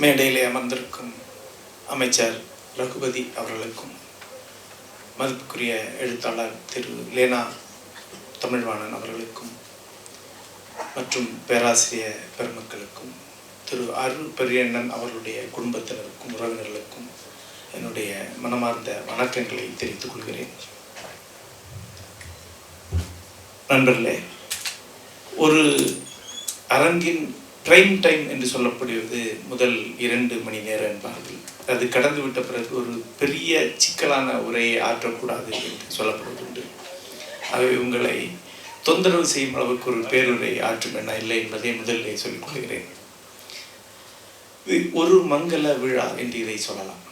மேடையிலே அமர்ந்திருக்கும் அமைச்சர் ரகுபதி அவர்களுக்கும் மதிப்புக்குரிய எழுத்தாளர் திரு லேனா தமிழ்வாணன் அவர்களுக்கும் மற்றும் பேராசிரியர் பெருமக்களுக்கும் திரு அருள் பெரியண்ணன் அவர்களுடைய குடும்பத்தினருக்கும் உறவினர்களுக்கும் என்னுடைய மனமார்ந்த வணக்கங்களை தெரிவித்துக் கொள்கிறேன். நண்பர்களே ஒரு அரங்கின் ட்ரெயின் டைம் என்று சொல்லப்படுவது முதல் இரண்டு மணி நேரம் என்பார்கள் அது கடந்து விட்ட பிறகு ஒரு பெரிய சிக்கலான உரையை ஆற்றக்கூடாது என்று சொல்லப்படுவதுண்டு. ஆகவே உங்களை தொந்தரவு செய்யும் அளவுக்கு ஒரு பேருரை ஆற்றும் என இல்லை என்பதை முதலிலே சொல்லிக் கொள்கிறேன். ஒரு மங்கள விழா என்று இதை சொல்லலாம்.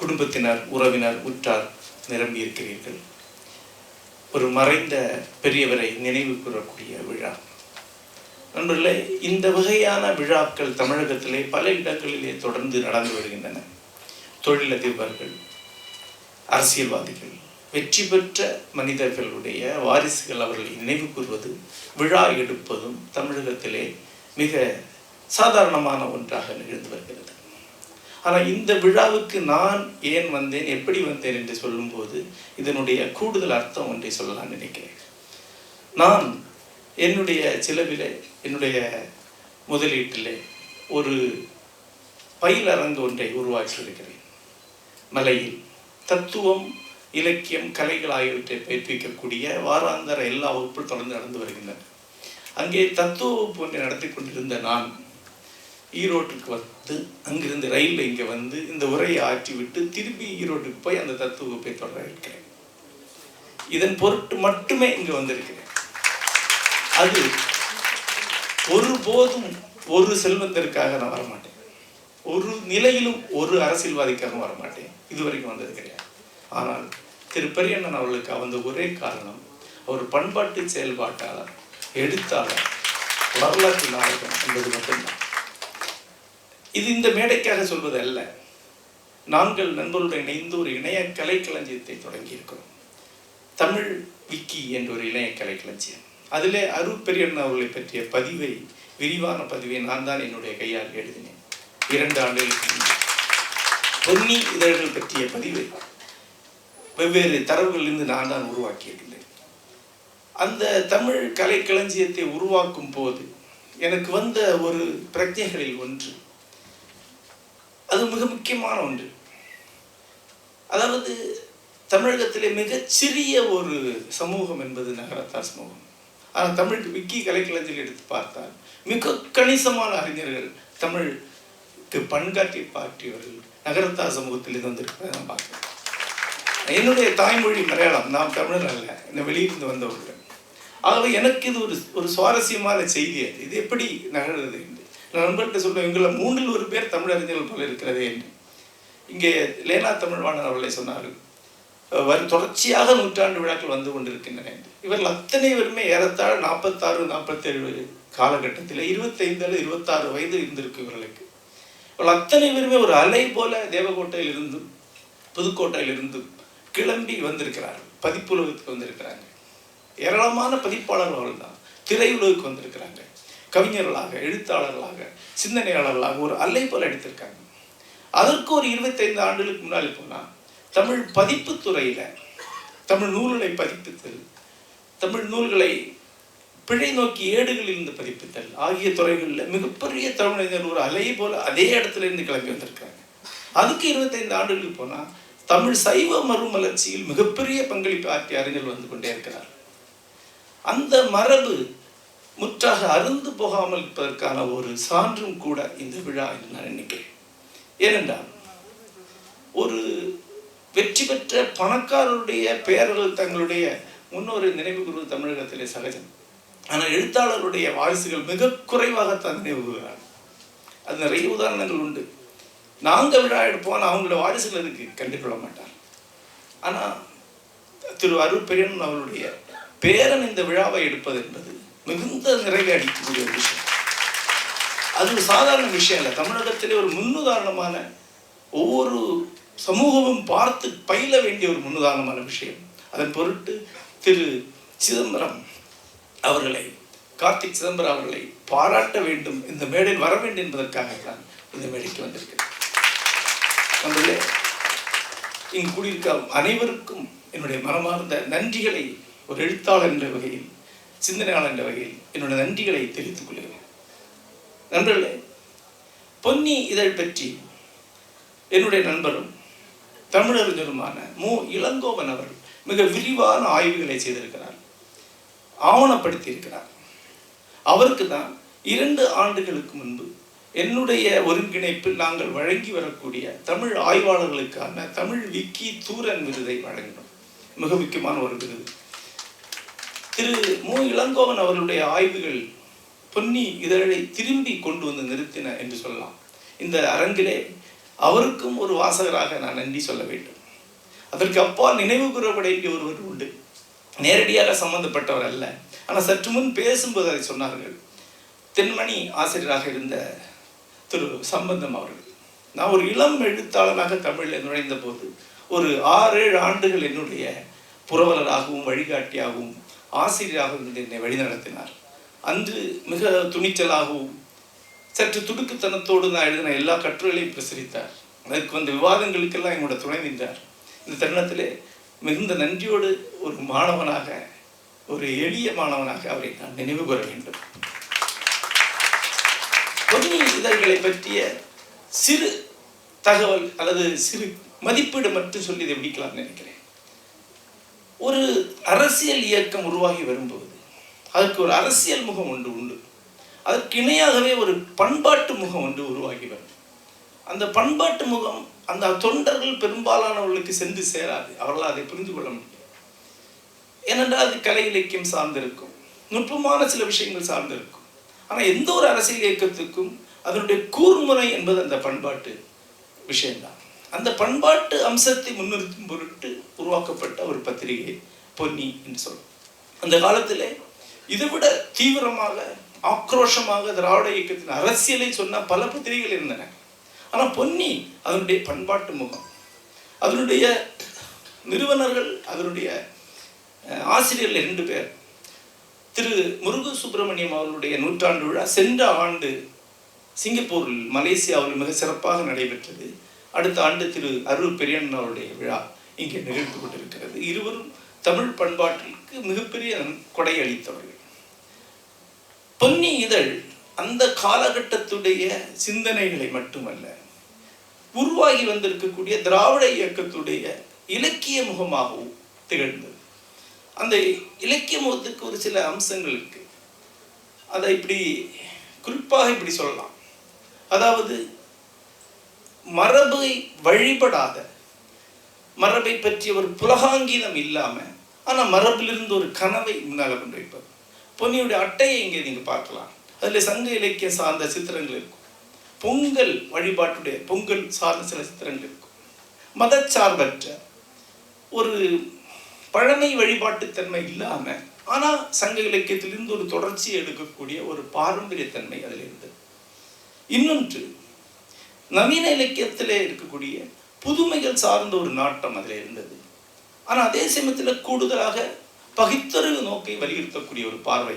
குடும்பத்தினர் உறவினர் உற்றார் நிரம்பி இருக்கிறீர்கள் ஒரு மறைந்த பெரியவரை நினைவு கூறக்கூடிய விழா. நண்பர்களே இந்த வகையான விழாக்கள் தமிழகத்திலே பல இடங்களிலே தொடர்ந்து நடந்து வருகின்றன. தொழிலதிபர்கள் அரசியல்வாதிகள் வெற்றி பெற்ற மனிதர்களுடைய வாரிசுகள் அவர்களை நினைவு கூறுவது விழா எடுப்பதும் தமிழகத்திலே மிக சாதாரணமான ஒன்றாக நிகழ்ந்து வருகிறது. ஆனால் இந்த விழாவுக்கு நான் ஏன் வந்தேன் எப்படி வந்தேன் என்று சொல்லும்போது இதனுடைய கூடுதல் அர்த்தம் ஒன்றை சொல்லலாம் நினைக்கிறேன். நான் என்னுடைய செலவிலே என்னுடைய முதலீட்டிலே ஒரு பயிலரங்கு ஒன்றை உருவாக்கியிருக்கிறேன். மலையில் தத்துவம் இலக்கியம் கலைகள் ஆகியவற்றை பயிற்றுவிக்கக்கூடிய வாராந்தர எல்லா வகுப்பும் தொடர்ந்து நடந்து வருகின்றன. அங்கே தத்துவ வகுப்பு ஒன்றை நடத்தி கொண்டிருந்த நான் ஈரோட்டுக்கு வந்து அங்கிருந்து ரயிலில் இங்கே வந்து இந்த உரையை ஆற்றிவிட்டு திரும்பி ஈரோட்டுக்கு போய் அந்த தத்துவ வகுப்பை தொடர இருக்கிறேன். இதன் பொருட்டு மட்டுமே இங்கே வந்திருக்கிறேன். அது ஒருபோதும் ஒரு செல்வத்திற்காக நான் வரமாட்டேன். ஒரு நிலையிலும் ஒரு அரசியல்வாதிக்காக வரமாட்டேன். இதுவரைக்கும் வந்தது கிடையாது. ஆனால் திரு பெரியண்ணன் அவர்களுக்கு வந்த ஒரே காரணம் அவர் பண்பாட்டு செயல்பாட்டாளர் எடுத்தாளர் வரலாற்று நாயகம் என்பது மட்டும்தான். இது இந்த மேடைக்காக சொல்வது அல்ல நாங்கள் நண்பருடன் இணைந்து ஒரு இணைய கலைக்களஞ்சியத்தை தொடங்கியிருக்கிறோம். தமிழ் விக்கி என்ற ஒரு இணைய கலைக்களஞ்சியம். அதிலே அருள் அவர்களை பற்றிய பதிவை விரிவான பதிவை நான் தான் என்னுடைய கையால் எழுதினேன். இரண்டு ஆண்டுகளுக்கு பொன்னி இதழ்கள் பற்றிய பதிவை வெவ்வேறு தரவுகளிலிருந்து நான் தான் உருவாக்கியிருந்தேன் அந்த தமிழ் கலைக்களஞ்சியத்தை உருவாக்கும் போது எனக்கு வந்த ஒரு பிரஜைகளில் ஒன்று. அது மிக முக்கியமான ஒன்று. அதாவது தமிழகத்திலே மிகச்சிறிய ஒரு சமூகம் என்பது நகரத்தார் சமூகம். ஆனால் தமிழ் விக்கி கலைக்களஞ்சில் எடுத்து பார்த்தால் மிக கணிசமான அறிஞர்கள் தமிழுக்கு பண்காட்டி பாட்டியவர்கள் நகரத்தார் சமூகத்தில் இருந்து வந்திருக்கிறத நான் பார்க்கிறேன். என்னுடைய தாய்மொழி மலையாளம் நான் தமிழர் அல்ல இந்த வெளியிருந்து வந்தவர்கள் ஆகவே எனக்கு இது ஒரு ஒரு சுவாரஸ்யமான செய்தி அது. இது எப்படி நகர்றது என்று. நான் நண்பர்கிட்ட சொல்லுவேன் எங்களை மூன்றில் ஒரு பேர் தமிழறிஞர்கள் போல இருக்கிறதே என்று. இங்கே லேனா தமிழ்வாணன் அவர்களை சொன்னார்கள் வரும். தொடர்ச்சியாக நூற்றாண்டு விழாக்கள் வந்து கொண்டிருக்கின்றன. இவர்கள் அத்தனை பேருமே ஏறத்தாழ நாற்பத்தாறு நாற்பத்தேழு காலகட்டத்தில் இருபத்தைந்து அல்லது இருபத்தாறு வயது இருந்திருக்கு இவர்களுக்கு. இவர்கள் அத்தனை பேருமே ஒரு அலை போல தேவகோட்டையில் இருந்தும் புதுக்கோட்டையில் இருந்தும் கிளம்பி வந்திருக்கிறார்கள். பதிப்புலகத்துக்கு வந்திருக்கிறாங்க. ஏராளமான பதிப்பாளர்கள் தான் திரையுலகுக்கு வந்திருக்கிறாங்க. கவிஞர்களாக எழுத்தாளர்களாக சிந்தனையாளர்களாக ஒரு அலை போல எடுத்திருக்காங்க அதற்கு ஒரு இருபத்தைந்து ஆண்டுகளுக்கு முன்னாடி போனால் தமிழ் பதிப்பு துறையில் தமிழ் நூல்களை பதிப்பித்தல் தமிழ் நூல்களை பிழை நோக்கி ஏடுகளில் இருந்து பதிப்பித்தல் ஆகிய துறைகளில் மிகப்பெரிய தமிழறிஞர் ஒரு அலை போல அதே இடத்துல இருந்து கிளம்பி வந்திருக்காங்க அதுக்கு இருபத்தைந்து ஆண்டுகளுக்கு போனால் தமிழ் சைவ மறுமலர்ச்சியில் மிகப்பெரிய பங்களிப்பு ஆற்றிய அறிஞர்கள் வந்து கொண்டே இருக்கிறார். அந்த மரபு முற்றாக அருந்து போகாமல் இருப்பதற்கான ஒரு சான்றும் கூட இந்த விழா என்று நான் நினைக்கிறேன் ஏனென்றால் ஒரு வெற்றி பெற்ற பணக்காரருடைய பெயர்கள் தங்களுடைய முன்னோரை நினைவு கூறுவது தமிழகத்திலே சகஜம். ஆனால் எழுத்தாளருடைய வாரிசுகள் மிக குறைவாகத்தான் நினைவு கூறுகிறார்கள். அது நிறைய உதாரணங்கள் உண்டு. நாங்கள் விழா எடுப்போம் அவங்களோட வாரிசுகள் அதுக்கு கண்டுகொள்ள மாட்டார் ஆனால் திரு அருள் பெரியன் அவருடைய பேரன் இந்த விழாவை எடுப்பது என்பது மிகுந்த நிறைவை அளிக்கக்கூடிய ஒரு விஷயம். அது ஒரு சாதாரண விஷயம் இல்லை தமிழகத்திலே ஒரு முன்னுதாரணமான ஒவ்வொரு சமூகமும் பார்த்து பயில வேண்டிய ஒரு முன்னுதாரணமான விஷயம். அதன் பொருட்டு திரு சிதம்பரம் அவர்களை கார்த்திக் சிதம்பரம் அவர்களை பாராட்ட வேண்டும். இந்த மேடையில் வர வேண்டும் என்பதற்காகத்தான் இந்த மேடைக்கு வந்திருக்கிறேன். நம்மளே இங்கு கூடியிருக்க அனைவருக்கும் என்னுடைய மனமார்ந்த நன்றிகளை ஒரு எழுத்தாளர் என்ற வகையில் சிந்தனையாளர் என்ற வகையில் என்னுடைய நன்றிகளை தெரிவித்துக் கொள்கிறேன். நண்பர்களே பொன்னி இதழ் பற்றி என்னுடைய நண்பரும் தமிழறிஞருமான மு. இளங்கோவன் அவர்கள் மிக விரிவான ஆய்வுகளை செய்திருக்கிறார். ஆவணப்படுத்தியிருக்கிறார். அவருக்கு தான் இரண்டு ஆண்டுகளுக்கு முன்பு என்னுடைய ஒருங்கிணைப்பில் நாங்கள் வழங்கி வரக்கூடிய தமிழ் ஆய்வாளர்களுக்கான தமிழ் விக்கி தூரன் விருதை வழங்கினோம். மிக முக்கியமான ஒரு விருது. திரு. மு. இளங்கோவன் அவர்களுடைய ஆய்வுகள் பொன்னி இதழை திரும்பி கொண்டு வந்து நிறுத்தின என்று சொல்லலாம். இந்த அரங்கிலே அவருக்கும் ஒரு வாசகராக நான் நன்றி சொல்ல வேண்டும். அதற்கு அப்பால் நினைவு கூறப்பட வேண்டிய ஒருவர் உண்டு. நேரடியாக சம்பந்தப்பட்டவர் அல்ல. ஆனால் சற்று முன் பேசும்போது அதை சொன்னார்கள். தென்மணி ஆசிரியராக இருந்த திரு சம்பந்தம் அவர்கள் நான் ஒரு இளம் எழுத்தாளனாக தமிழில் நுழைந்த போது ஒரு ஆறு ஏழு ஆண்டுகள் என்னுடைய புரவலராகவும் வழிகாட்டியாகவும் ஆசிரியராகவும் என்னை வழிநடத்தினார். அன்று மிக துணிச்சலாகவும் சற்று துடுக்குத்தனத்தோடு நான் எழுதின எல்லா கட்டுரைகளையும் பிரசரித்தார். அதற்கு வந்த விவாதங்களுக்கெல்லாம் என்னோட துணை நின்றார். இந்த தருணத்திலே மிகுந்த நன்றியோடு ஒரு மாணவனாக ஒரு எளிய மாணவனாக அவரை நான் நினைவு கூற வேண்டும். பொன்னி இதழ்களை பற்றிய சிறு தகவல் அல்லது சிறு மதிப்பீடு மட்டும் சொல்லி இதை முடிக்கலாம்னு நினைக்கிறேன். ஒரு அரசியல் இயக்கம் உருவாகி வரும்போது அதற்கு ஒரு அரசியல் முகம் ஒன்று உண்டு. அதற்கு இணையாகவே ஒரு பண்பாட்டு முகம் ஒன்று உருவாகி வரும் அந்த பண்பாட்டு முகம் அந்த தொண்டர்கள் பெரும்பாலானவர்களுக்கு சென்று சேராது. அவர்களால் அதை புரிந்து கொள்ள முடியும் ஏனென்றால் அது கலை இலக்கியம் சார்ந்திருக்கும். நுட்பமான சில விஷயங்கள் சார்ந்திருக்கும். ஆனால் எந்த ஒரு அரசியல் இயக்கத்துக்கும் அதனுடைய கூர்முறை என்பது அந்த பண்பாட்டு விஷயம்தான். அந்த பண்பாட்டு அம்சத்தை முன்னிறுத்தும் பொருட்டு உருவாக்கப்பட்ட ஒரு பத்திரிகை பொன்னி என்று சொல்லும் அந்த காலத்திலே இதைவிட தீவிரமாக ஆக்ரோஷமாக திராவிட இயக்கத்தின் அரசியலை சொன்ன பல பத்திரிகைகள் இருந்தன. ஆனால் பொன்னி அதனுடைய பண்பாட்டு முகம் அதனுடைய நிறுவனர்கள் அதனுடைய ஆசிரியர்கள் இரண்டு பேர் திரு முருகு சுப்பிரமணியம் அவர்களுடைய நூற்றாண்டு விழா சென்ற ஆண்டு சிங்கப்பூரில் மலேசியாவில் மிக சிறப்பாக நடைபெற்றது. அடுத்த ஆண்டு திரு அருள் பெரியண்ணன் அவருடைய விழா இங்கே நிகழ்த்து கொண்டிருக்கிறது. இருவரும் தமிழ் பண்பாட்டிற்கு மிகப்பெரிய கொடை அளித்தவர்கள் பொன்னி இதழ் அந்த காலகட்டத்துடைய சிந்தனைகளை மட்டுமல்ல உருவாகி வந்திருக்கக்கூடிய திராவிட இயக்கத்துடைய இலக்கிய முகமாகவும் திகழ்ந்தது. அந்த இலக்கிய முகத்துக்கு ஒரு சில அம்சங்கள் இருக்கு. அதை இப்படி குறிப்பாக இப்படி சொல்லலாம். அதாவது மரபை வழிபடாத மரபை பற்றிய ஒரு புலகாங்கீதம் இல்லாமல் ஆனால் மரபிலிருந்து ஒரு கனவை முன்னால் கொண்டு வைப்பது பொன்னியுடைய அட்டையை இங்கே நீங்கள் பார்க்கலாம். அதில் சங்க இலக்கியம் சார்ந்த சித்திரங்கள் இருக்கும். பொங்கல் வழிபாட்டுடைய பொங்கல் சார்ந்த சில சித்திரங்கள் இருக்கும். மதச்சார்பற்ற ஒரு பழமை வழிபாட்டுத்தன்மை இல்லாமல் ஆனால் சங்க இலக்கியத்திலிருந்து ஒரு தொடர்ச்சியை எடுக்கக்கூடிய ஒரு பாரம்பரியத்தன்மை அதில் இருந்தது இன்னொன்று நவீன இலக்கியத்திலே இருக்கக்கூடிய புதுமைகள் சார்ந்த ஒரு நாட்டம் அதில் இருந்தது. ஆனால் அதே சமயத்தில் கூடுதலாக பகித்தறிவு நோக்கை வலியுறுத்தக்கூடிய ஒரு பார்வை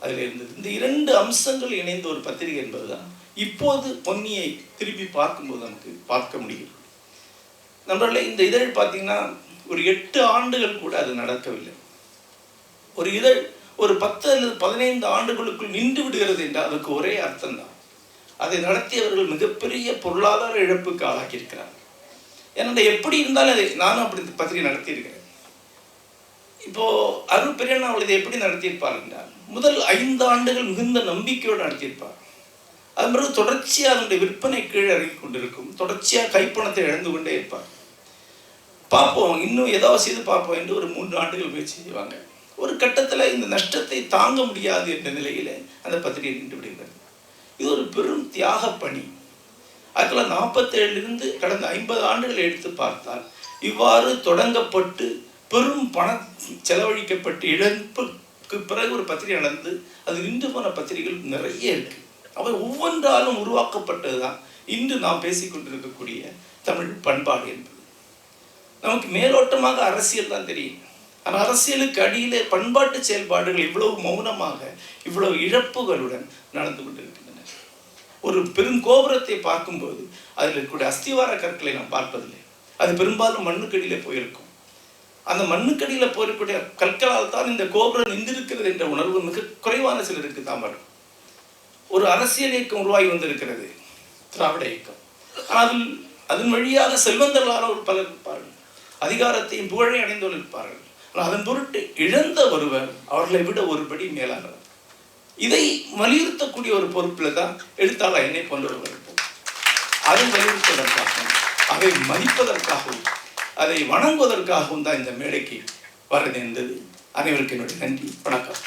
அதில் இருந்தது. இந்த இரண்டு அம்சங்கள் இணைந்த ஒரு பத்திரிகை என்பதுதான் இப்போது பொன்னியை திருப்பி பார்க்கும்போது நமக்கு பார்க்க முடிகிறது. நண்பர்களே இந்த இதழ் பார்த்தீங்கன்னா ஒரு எட்டு ஆண்டுகள் கூட அது நடக்கவில்லை. ஒரு இதழ் ஒரு பத்து அல்லது பதினைந்து ஆண்டுகளுக்குள் நின்று விடுகிறது என்றால் அதுக்கு ஒரே அர்த்தம்தான். அதை நடத்தியவர்கள் மிகப்பெரிய பொருளாதார இழப்புக்கு ஆளாக்கியிருக்கிறார்கள். ஏன்னா எப்படி இருந்தாலும் அதை நானும் அப்படி பத்திரிகை நடத்தியிருக்கிறேன். இப்போ அருள் அவள் இதை எப்படி நடத்தியிருப்பார் என்றால் முதல் ஐந்து ஆண்டுகள் மிகுந்த நம்பிக்கையோடு நடத்தியிருப்பார். அது பிறகு தொடர்ச்சியாக அதனுடைய விற்பனை கீழே இறங்கி கொண்டிருக்கும். தொடர்ச்சியாக கைப்பணத்தை இழந்து கொண்டே இருப்பார். பார்ப்போம் இன்னும் ஏதாவது செய்து பார்ப்போம் என்று ஒரு மூன்று ஆண்டுகள் முயற்சி செய்வாங்க. ஒரு கட்டத்தில் இந்த நஷ்டத்தை தாங்க முடியாது என்ற நிலையில் அந்த பத்திரிகை நின்று விடுகிறது. இது ஒரு பெரும் தியாக பணி. அதுக்கெல்லாம் நாற்பத்தேழுலேருந்து கடந்த ஐம்பது ஆண்டுகள் எடுத்து பார்த்தால் இவ்வாறு தொடங்கப்பட்டு பெரும் பணம் செலவழிக்கப்பட்டு இழப்புக்கு பிறகு ஒரு பத்திரிகை நடந்து அது நின்று போன பத்திரிகைகள் நிறைய இருக்கு. அவை ஒவ்வொன்றாலும் உருவாக்கப்பட்டது தான் இன்று நாம் பேசிக்கொண்டிருக்கக்கூடிய தமிழ் பண்பாடு என்பது. நமக்கு மேலோட்டமாக அரசியல் தான் தெரியும். ஆனால் அரசியலுக்கு அடியிலே பண்பாட்டு செயல்பாடுகள் இவ்வளவு மௌனமாக இவ்வளவு இழப்புகளுடன் நடந்து கொண்டிருக்கின்றன. ஒரு பெருங்கோபுரத்தை பார்க்கும்போது அதில் இருக்கக்கூடிய அஸ்திவார கற்களை நாம் பார்ப்பதில்லை. அது பெரும்பாலும் மண்ணுக்கடியிலே போயிருக்கும். அந்த மண்ணுக்கடியில் போயிருக்கூடிய கற்களால் தான் இந்த கோபுரம் நின்றிருக்கிறது என்ற உணர்வு மிக குறைவான சிலருக்கு தான் வரும். ஒரு அரசியல் இயக்கம் உருவாகி வந்திருக்கிறது திராவிட இயக்கம். ஆனால் அதில் அதன் வழியாக செல்வந்தர்களானவர் பலர் இருப்பார்கள். அதிகாரத்தையும் புகழை அடைந்தவர்கள் இருப்பார்கள். ஆனால் அதன் பொருட்டு இழந்த ஒருவர் அவர்களை விட ஒருபடி மேலானவர். இதை வலியுறுத்தக்கூடிய ஒரு பொறுப்பில் தான் எழுத்தாளர் என்னை கொண்டு இருப்போம் அதை வலியுறுத்துவதற்காகவும் அதை மதிப்பதற்காகவும் அதை வணங்குவதற்காகவும் தான் இந்த மேடைக்கு வரது என்பது அனைவருக்கு என்னுடைய நன்றி. வணக்கம்.